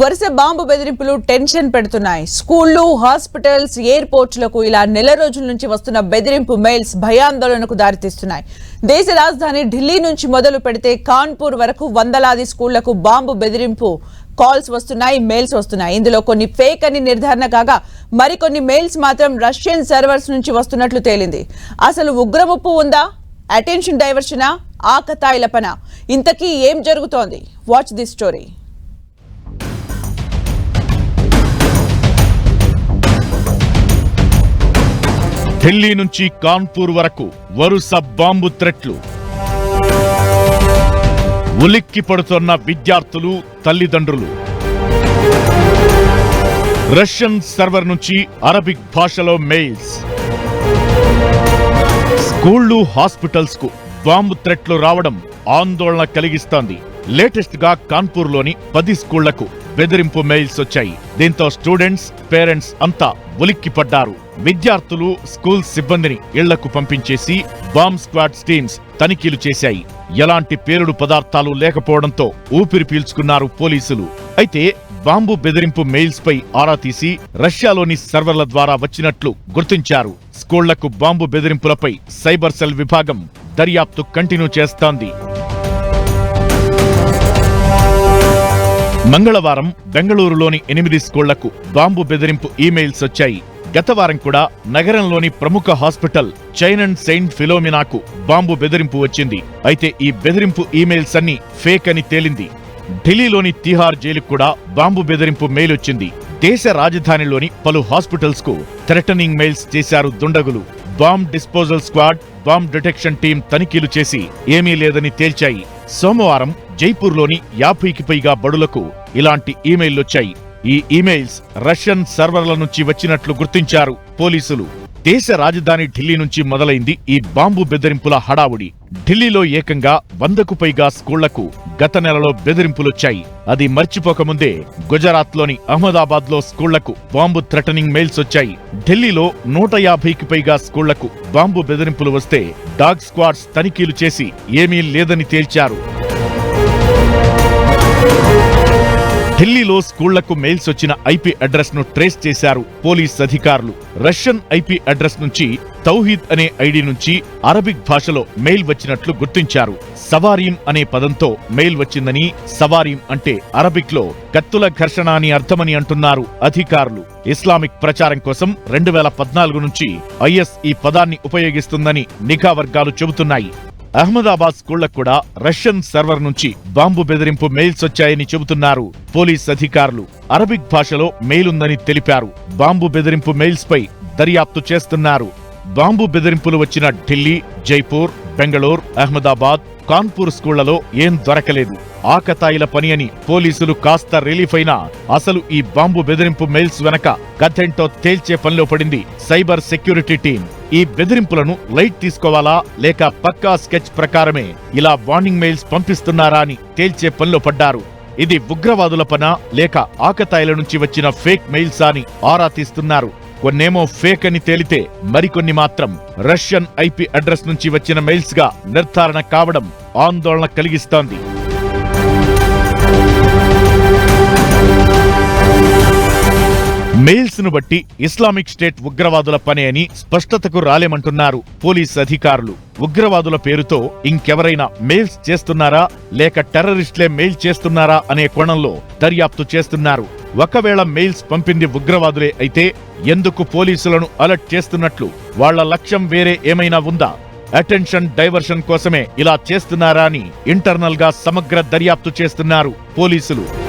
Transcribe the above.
వరుస బాంబు బెదిరింపులు టెన్షన్ పెడుతున్నాయి. స్కూళ్ళు హాస్పిటల్స్ ఎయిర్పోర్ట్లకు ఇలా నెల రోజుల నుంచి వస్తున్న బెదిరింపు మెయిల్స్ భయాందోళనకు దారితీస్తున్నాయి. దేశ రాజధాని ఢిల్లీ నుంచి మొదలు పెడితే కాన్పూర్ వరకు వందలాది స్కూళ్ళకు బాంబు బెదిరింపు కాల్స్ వస్తున్నాయి మెయిల్స్ వస్తున్నాయి. ఇందులో కొన్ని ఫేక్ అని నిర్ధారణ కాగా మరికొన్ని మెయిల్స్ మాత్రం రష్యన్ సర్వర్స్ నుంచి వస్తున్నట్లు తేలింది. అసలు ఉగ్రముప్పు ఉందా? అటెన్షన్ డైవర్షనా? ఆకతాయిలపన? ఇంతకీ ఏం జరుగుతోంది? Watch this story. ఢిల్లీ నుంచి కాన్పూర్ వరకు వరుస బాంబు త్రెట్లు. ఉలిక్కి పడుతున్న విద్యార్థులు తల్లిదండ్రులు. రష్యన్ సర్వర్ నుంచి అరబిక్ భాషలో మెయిల్స్. స్కూళ్ళు హాస్పిటల్స్కు బాంబు త్రెట్లు రావడం ఆందోళన కలిగిస్తోంది. లేటెస్ట్గా కాన్పూర్లోని పది స్కూళ్ళకు బెదిరింపు మెయిల్స్ వచ్చాయి. దీంతో స్టూడెంట్స్ పేరెంట్స్ అంతా ఉలిక్కిపడ్డారు. విద్యార్థులు స్కూల్ సిబ్బందిని ఇళ్ళకు పంపించేసి బాంబ్ స్క్వాడ్ టీమ్స్ తనిఖీలు చేశాయి. ఎలాంటి పేలుడు పదార్థాలు లేకపోవడంతో ఊపిరి పీల్చుకున్నారు పోలీసులు. అయితే బాంబు బెదిరింపు మెయిల్స్ పై ఆరా తీసి రష్యాలోని సర్వర్ల ద్వారా వచ్చినట్లు గుర్తించారు. స్కూళ్ళకు బాంబు బెదిరింపులపై సైబర్ సెల్ విభాగం దర్యాప్తు కంటిన్యూ చేస్తోంది. మంగళవారం బెంగళూరులోని ఎనిమిది స్కూళ్ళకు బాంబు బెదిరింపు ఈమెయిల్స్ వచ్చాయి. గత వారం కూడా నగరంలోని ప్రముఖ హాస్పిటల్ చైన్ అండ్ సెయింట్ ఫిలోమినాకు బాంబు బెదిరింపు వచ్చింది. అయితే ఈ బెదిరింపు ఈమెయిల్స్ అన్ని ఫేక్ అని తేలింది. ఢిల్లీలోని తిహార్ జైలుకు కూడా బాంబు బెదిరింపు మెయిల్ వచ్చింది. దేశ రాజధానిలోని పలు హాస్పిటల్స్కు థ్రెటనింగ్ మెయిల్స్ చేశారు దుండగులు. Bomb disposal squad bomb detection team తనిఖీలు చేసి ఏమీ లేదని తేల్చాయి. సోమవారం జైపూర్లోని యాభైకి పైగా బడులకు ఇలాంటి ఈమెయిల్లొచ్చాయి ఈ ఇమెయిల్స్ రష్యన్ సర్వర్ల నుంచి వచ్చినట్లు గుర్తించారు పోలీసులు. దేశ రాజధాని ఢిల్లీ నుంచి మొదలైంది ఈ బాంబు బెదిరింపుల హడావుడి. ఢిల్లీలో ఏకంగా వందకు పైగా స్కూళ్ళకు గత నెలలో బెదిరింపులొచ్చాయి. అది మర్చిపోకముందే గుజరాత్లోని అహ్మదాబాద్లో స్కూళ్ళకు బాంబు థ్రెటనింగ్ మెయిల్స్ వచ్చాయి. ఢిల్లీలో నూట యాభైకి పైగా స్కూళ్ళకు బాంబు బెదిరింపులు వస్తే డాగ్ స్క్వాడ్స్ తనిఖీలు చేసి ఏమీ లేదని తేల్చారు. ఢిల్లీలో స్కూళ్ళకు మెయిల్స్ వచ్చిన ఐపీ అడ్రస్ను ట్రేస్ చేశారు పోలీస్ అధికారులు. రష్యన్ ఐపీ అడ్రస్ నుంచి తౌహీద్ అనే ఐడి నుంచి అరబిక్ భాషలో మెయిల్ వచ్చినట్లు గుర్తించారు. సవారీం అనే పదంతో మెయిల్ వచ్చిందని సవారీం అంటే అరబిక్లో కత్తుల ఘర్షణ అని అర్థమని అంటున్నారు అధికారులు. ఇస్లామిక్ ప్రచారం కోసం రెండు వేల పద్నాలుగు నుంచి ఐఎస్ ఈ పదాన్ని ఉపయోగిస్తుందని నిఘా వర్గాలు చెబుతున్నాయి. అహ్మదాబాద్ స్కూళ్ళకు కూడా రష్యన్ సర్వర్ నుంచి బాంబు బెదిరింపు మెయిల్స్ వచ్చాయని చెబుతున్నారు పోలీస్ అధికారులు. అరబిక్ భాషలో మెయిల్ ఉందని తెలిపారు. బాంబు బెదిరింపు మెయిల్స్ పై దర్యాప్తు చేస్తున్నారు. బాంబు బెదిరింపులు వచ్చిన ఢిల్లీ జైపూర్ బెంగళూరు అహ్మదాబాద్ కాన్పూర్ స్కూళ్ళలో ఏం దొరకలేదు. ఆకతాయిల పని అని పోలీసులు కాస్త రిలీఫ్ అయినా అసలు ఈ బాంబు బెదిరింపు మెయిల్స్ వెనక కథెంటో తేల్చే పనిలో పడింది సైబర్ సెక్యూరిటీ టీం ఈ బెదిరింపులను లైట్ తీసుకోవాలా లేక పక్కా స్కెచ్ ప్రకారమే ఇలా వార్నింగ్ మెయిల్స్ పంపిస్తున్నారా అని తేల్చే పనిలో పడ్డారు. ఇది ఉగ్రవాదుల పన లేక ఆకతాయిల నుంచి వచ్చిన ఫేక్ మెయిల్సా అని ఆరా తీస్తున్నారు. కొన్నేమో ఫేక్ అని తేలితే మరికొన్ని మాత్రం రష్యన్ ఐపీ అడ్రస్ నుంచి వచ్చిన మెయిల్స్గా నిర్ధారణ కావడం ఆందోళన కలిగిస్తోంది. మెయిల్స్ను బట్టి ఇస్లామిక్ స్టేట్ ఉగ్రవాదుల పని అని స్పష్టతకు రాలేమంటున్నారు పోలీస్ అధికారులు. ఉగ్రవాదుల పేరుతో ఇంకెవరైనా మెయిల్స్ చేస్తున్నారా? లేక టెర్రరిస్ట్లే మెయిల్ చేస్తున్నారా? అనే కోణంలో దర్యాప్తు చేస్తున్నారు. ఒకవేళ మెయిల్స్ పంపింది ఉగ్రవాదులే అయితే ఎందుకు పోలీసులను అలర్ట్ చేస్తున్నట్లు? వాళ్ళ లక్ష్యం వేరే ఏమైనా ఉందా? అటెన్షన్ డైవర్షన్ కోసమే ఇలా చేస్తున్నారా అని ఇంటర్నల్గా సమగ్ర దర్యాప్తు చేస్తున్నారు పోలీసులు.